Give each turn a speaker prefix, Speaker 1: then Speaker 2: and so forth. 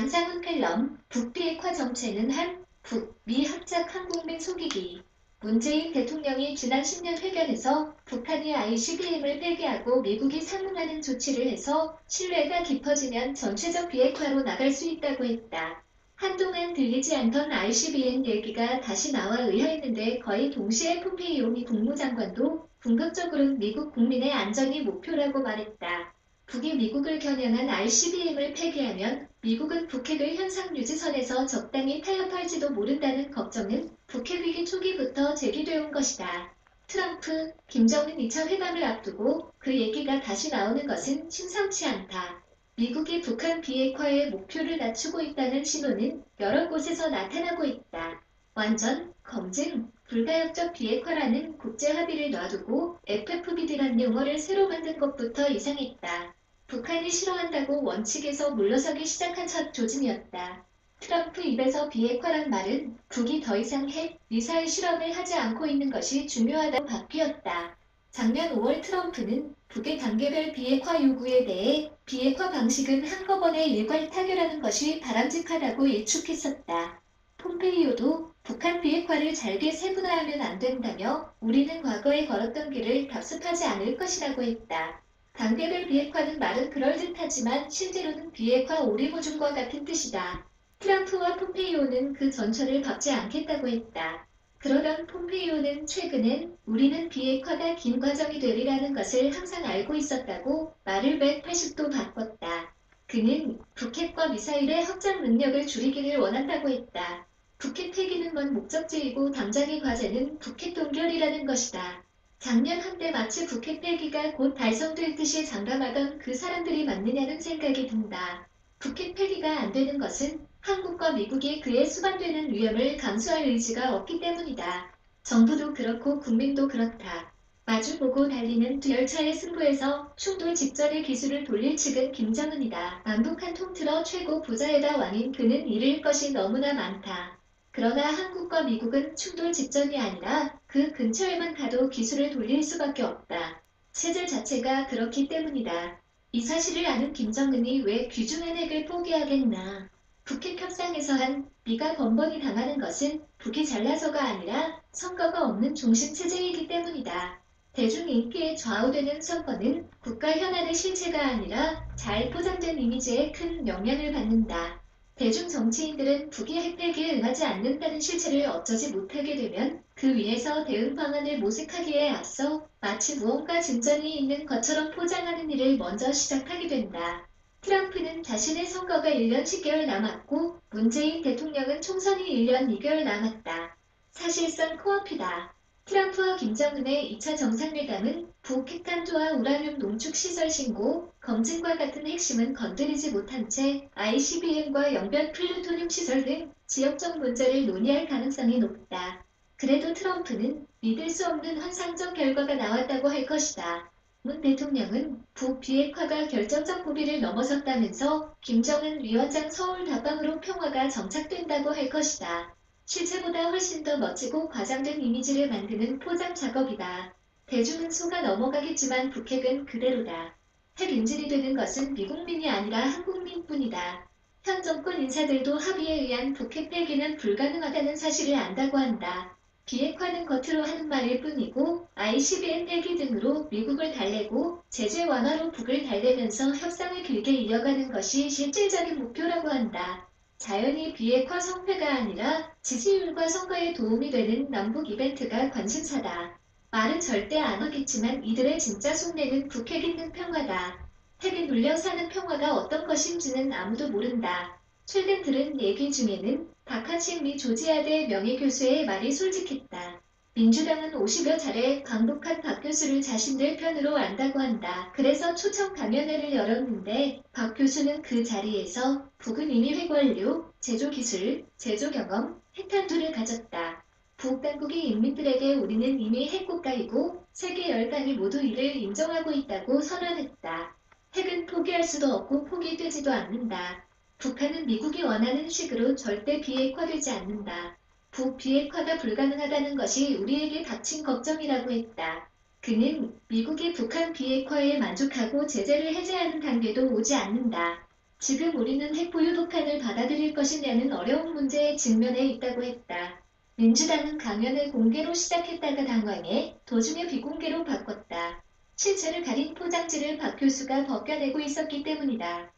Speaker 1: 양상훈 칼럼, 북비핵화 정체는 한, 북, 미 합작 한국민 속이기. 문재인 대통령이 지난 10년 회견에서 북한이 ICBM을 폐기하고 미국이 상응하는 조치를 해서 신뢰가 깊어지면 전체적 비핵화로 나갈 수 있다고 했다. 한동안 들리지 않던 ICBM 얘기가 다시 나와 의아했는데 거의 동시에 폼페이오 미 국무장관도 궁극적으로 미국 국민의 안전이 목표라고 말했다. 북이 미국을 겨냥한 ICBM을 폐기하면 미국은 북핵을 현상 유지선에서 적당히 타협할지도 모른다는 걱정은 북핵 위기 초기부터 제기되어 온 것이다. 트럼프, 김정은 2차 회담을 앞두고 그 얘기가 다시 나오는 것은 심상치 않다. 미국이 북한 비핵화의 목표를 낮추고 있다는 신호는 여러 곳에서 나타나고 있다. 완전, 검증, 불가역적 비핵화라는 국제 합의를 놔두고 FFBD란 용어를 새로 만든 것부터 이상했다. 북한이 싫어한다고 원칙에서 물러서기 시작한 첫 조짐이었다. 트럼프 입에서 비핵화란 말은 북이 더 이상 핵, 미사일 실험을 하지 않고 있는 것이 중요하다고 바뀌었다. 작년 5월 트럼프는 북의 단계별 비핵화 요구에 대해 비핵화 방식은 한꺼번에 일괄 타결하는 것이 바람직하다고 일축했었다. 폼페이오도 북한 비핵화를 잘게 세분화하면 안 된다며 우리는 과거에 걸었던 길을 답습하지 않을 것이라고 했다. 단계별 비핵화는 말은 그럴듯하지만 실제로는 비핵화 오리무중과 같은 뜻이다. 트럼프와 폼페이오는 그 전철을 밟지 않겠다고 했다. 그러던 폼페이오는 최근엔 우리는 비핵화가 긴 과정이 되리라는 것을 항상 알고 있었다고 말을 180도 바꿨다. 그는 북핵과 미사일의 확장 능력을 줄이기를 원한다고 했다. 북핵 폐기는 먼 목적지이고 당장의 과제는 북핵 동결이라는 것이다. 작년 한때 마치 북핵 폐기가 곧 달성될 듯이 장담하던 그 사람들이 맞느냐는 생각이 든다. 북핵 폐기가 안 되는 것은 한국과 미국이 그에 수반되는 위험을 감수할 의지가 없기 때문이다. 정부도 그렇고 국민도 그렇다. 마주보고 달리는 두 열차의 승부에서 충돌 직전의 기술을 돌릴 측은 김정은이다. 남북한 통틀어 최고 부자에다 왕인 그는 잃을 것이 너무나 많다. 그러나 한국과 미국은 충돌 직전이 아니라 그 근처에만 가도 기술을 돌릴 수밖에 없다. 체제 자체가 그렇기 때문이다. 이 사실을 아는 김정은이 왜 귀중한 핵을 포기하겠나. 북핵 협상에서 한 미가 번번이 당하는 것은 북이 잘나서가 아니라 선거가 없는 중심 체제이기 때문이다. 대중 인기에 좌우되는 선거는 국가 현안의 실체가 아니라 잘 포장된 이미지에 큰 영향을 받는다. 대중 정치인들은 북이 핵폐기에 응하지 않는다는 실체를 어쩌지 못하게 되면 그 위에서 대응 방안을 모색하기에 앞서 마치 무언가 진전이 있는 것처럼 포장하는 일을 먼저 시작하게 된다. 트럼프는 자신의 선거가 1년 10개월 남았고 문재인 대통령은 총선이 1년 2개월 남았다. 사실상 코앞이다. 트럼프와 김정은의 2차 정상회담은 북핵탄두와 우라늄 농축 시설 신고, 검증과 같은 핵심은 건드리지 못한 채 ICBM과 영변 플루토늄 시설 등 지역적 문제를 논의할 가능성이 높다. 그래도 트럼프는 믿을 수 없는 환상적 결과가 나왔다고 할 것이다. 문 대통령은 북 비핵화가 결정적 고비를 넘어섰다면서 김정은 위원장 서울 답방으로 평화가 정착된다고 할 것이다. 실체보다 훨씬 더 멋지고 과장된 이미지를 만드는 포장 작업이다. 대중은 속아 넘어가겠지만 북핵은 그대로다. 핵 인질이 되는 것은 미국민이 아니라 한국민뿐이다. 현 정권 인사들도 합의에 의한 북핵 폐기는 불가능하다는 사실을 안다고 한다. 비핵화는 겉으로 하는 말일 뿐이고 ICBM 폐기 등으로 미국을 달래고 제재 완화로 북을 달래면서 협상을 길게 이어가는 것이 실질적인 목표라고 한다. 자연히 비핵화 성패가 아니라 지지율과 선거에 도움이 되는 남북 이벤트가 관심사다. 말은 절대 안 하겠지만 이들의 진짜 속내는 북핵 있는 평화다. 핵에 눌려 사는 평화가 어떤 것인지는 아무도 모른다. 최근 들은 얘기 중에는 박한식 미 조지아대 명예교수의 말이 솔직했다. 민주당은 50여 차례 강독한 박 교수를 자신들 편으로 안다고 한다. 그래서 초청 강연회를 열었는데 박 교수는 그 자리에서 북은 이미 핵 원료, 제조 기술, 제조 경험, 핵탄두를 가졌다. 북 당국이 인민들에게 우리는 이미 핵국가이고 세계 열강이 모두 이를 인정하고 있다고 선언했다. 핵은 포기할 수도 없고 포기되지도 않는다. 북한은 미국이 원하는 식으로 절대 비핵화되지 않는다. 북비핵화가 불가능하다는 것이 우리에게 닥친 걱정이라고 했다. 그는 미국이 북한 비핵화에 만족하고 제재를 해제하는 단계도 오지 않는다. 지금 우리는 핵보유 북한을 받아들일 것이냐는 어려운 문제에 직면해 있다고 했다. 민주당은 강연을 공개로 시작했다가 당황해 도중에 비공개로 바꿨다. 실체를 가린 포장지를 박 교수가 벗겨내고 있었기 때문이다.